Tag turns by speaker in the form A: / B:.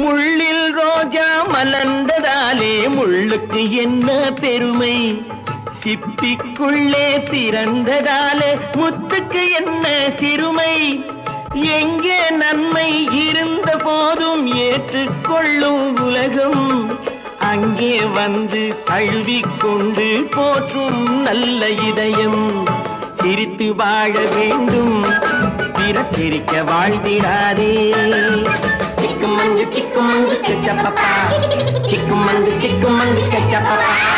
A: முள்ளில் ரோஜா மலர்ந்ததாலே முள்ளுக்கு என்ன பெருமை? சிப்பிக்குள்ளே பிறந்ததாலே முத்துக்கு என்ன சிறுமை? எங்கே நன்மை இருந்த போதும் ஏற்றுக்கொள்ளும் உலகம்? அங்கே வந்து தழுவிக்கொண்டு போற்றும் நல்ல இதயம். சிரித்து வாழ வேண்டும் பிறப்பிரிக்க வாழ்ந்திடாதே. చిక్కుమందు చిక్కుమందు చిక్కుమందు చిక్కుమందు చచ్చపపా